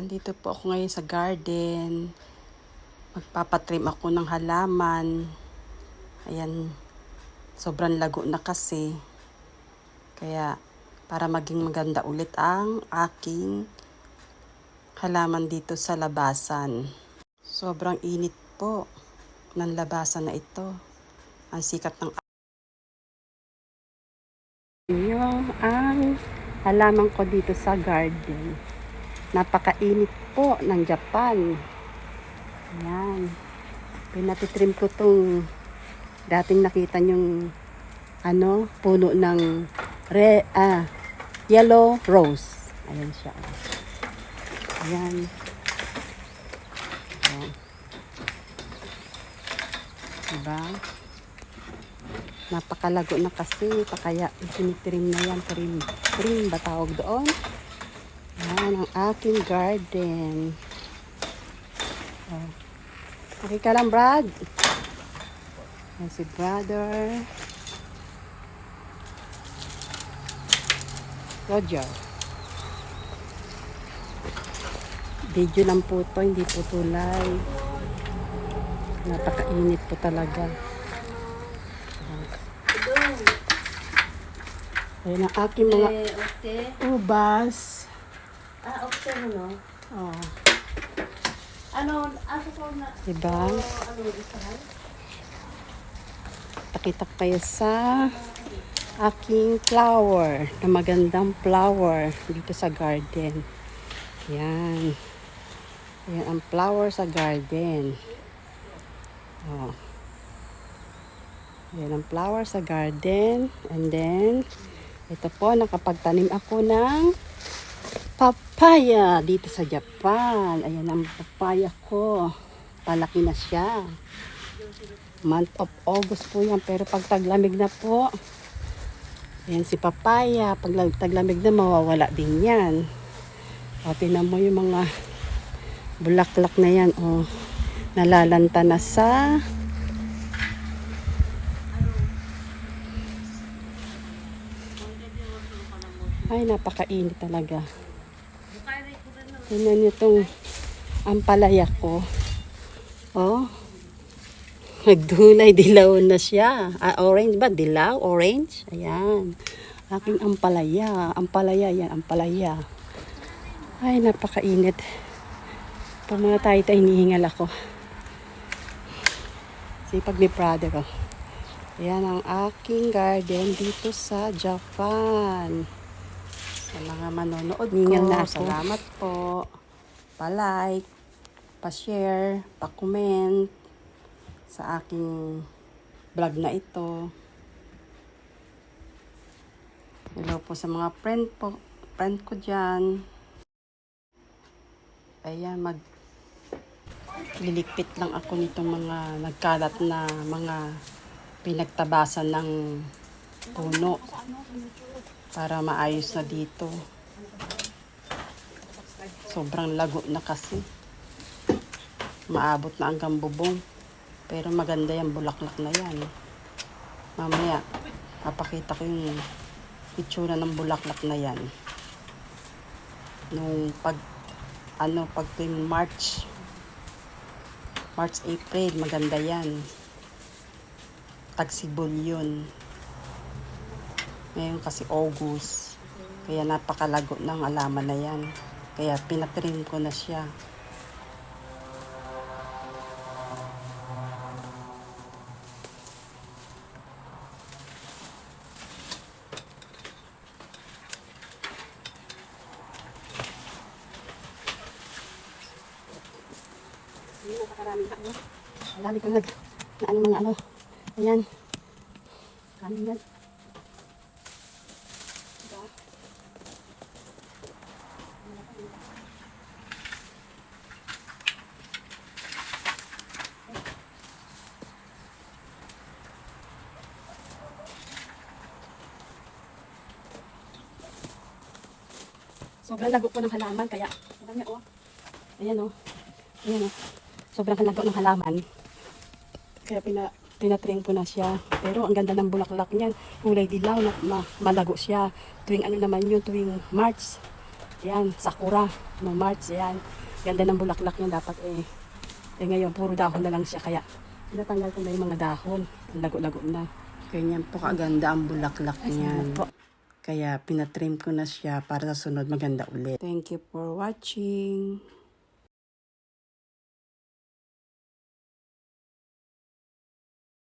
Andito po ako ngayon sa garden. Magpapatrim ako ng halaman. Ayan, sobrang lago na kasi. Kaya para maging maganda ulit ang aking halaman dito sa labasan. Sobrang init po ng labasan na ito. Ang sikat ng yung ang halaman ko dito sa garden. Napakainit po ng Japan. Ayan. Pinatitrim ko tong dating nakita yung ano, puno ng re, ah, yellow rose. Ayan siya. Ayan. Ayan. Diba? Napakalago na kasi. Kaya itinitrim na yan. Trim, trim ba tawag doon? Yan ang aking garden. Oh. Okay ka lang, Brad? Yan si brother. Roger. Video lang po to, hindi po live. Napakainit po talaga. Ayan ang aking mga Eh, ubas. Ah, okay mo, no? Oh, Ano, ako ko na, diba? ano, isahan? Pakita ko kayo sa aking flower, na magandang flower dito sa garden. Yan. Yan ang flower sa garden. Oh. Yan ang flower sa garden. And then, ito po, nakapagtanim ako ng papaya dito sa Japan. Ayan ang papaya ko. Palaki na siya. Month of August po yan. Pero pag taglamig na po, ayan si papaya. Pag taglamig na, mawawala din yan. O, tinan mo yung mga bulaklak na yan. O, nalalanta na sa Ay, napakainit talaga. Tingnan niyo itong ampalaya ko. Oh. Nagdulay, dilaw na siya. Ah, orange ba? Dilaw? Orange? Ayan. Aking ampalaya. Ampalaya yan, ampalaya. Ay, napakainit. Pag mga tayo tayo, hinihingal ako. Sipag ni Prada ko. Ayan ang aking garden dito sa Japan. Sa mga manonood Hingal ko, na ako. salamat po. Pa-like, pa-share, pa-comment sa aking vlog na ito. Hello po sa mga friend po, friend ko dyan. Ayan, mag lilikpit lang ako nitong mga nagkalat na mga pinagtabasan ng puno para maayos na dito. Sobrang lago na kasi. Maabot na hanggang bubong. Pero maganda yung bulaklak na yan. Mamaya, papakita ko yung itsura ng bulaklak na yan. Nung pag, ano, pag tuwing March, March, April, maganda yan. Tagsibol yun. Ngayon kasi August. Kaya napakalago ng alaman na yan. Kaya pinatrim ko na siya. Hindi napakarami na ano. Ang dami kong nag, na ano mga ano. Ayan. Kami yan. Sobrang lago po ng halaman, kaya, alam niya, oh. Ayan, oh. Ayan, oh. Sobrang lago ng halaman. Kaya pina, tinatring ko na siya. Pero ang ganda ng bulaklak niyan. Kulay dilaw, na, ma, malago siya. Tuwing ano naman yun, tuwing March. Ayan, sakura. No, March, ayan. Ganda ng bulaklak niyan. Dapat eh, eh ngayon, puro dahon na lang siya. Kaya, tinatanggal ko na yung mga dahon. Lago-lago na. Ganyan po kaganda ang bulaklak niyan. Ay, po. Kaya pinatrim ko na siya para sa sunod maganda ulit. Thank you for watching.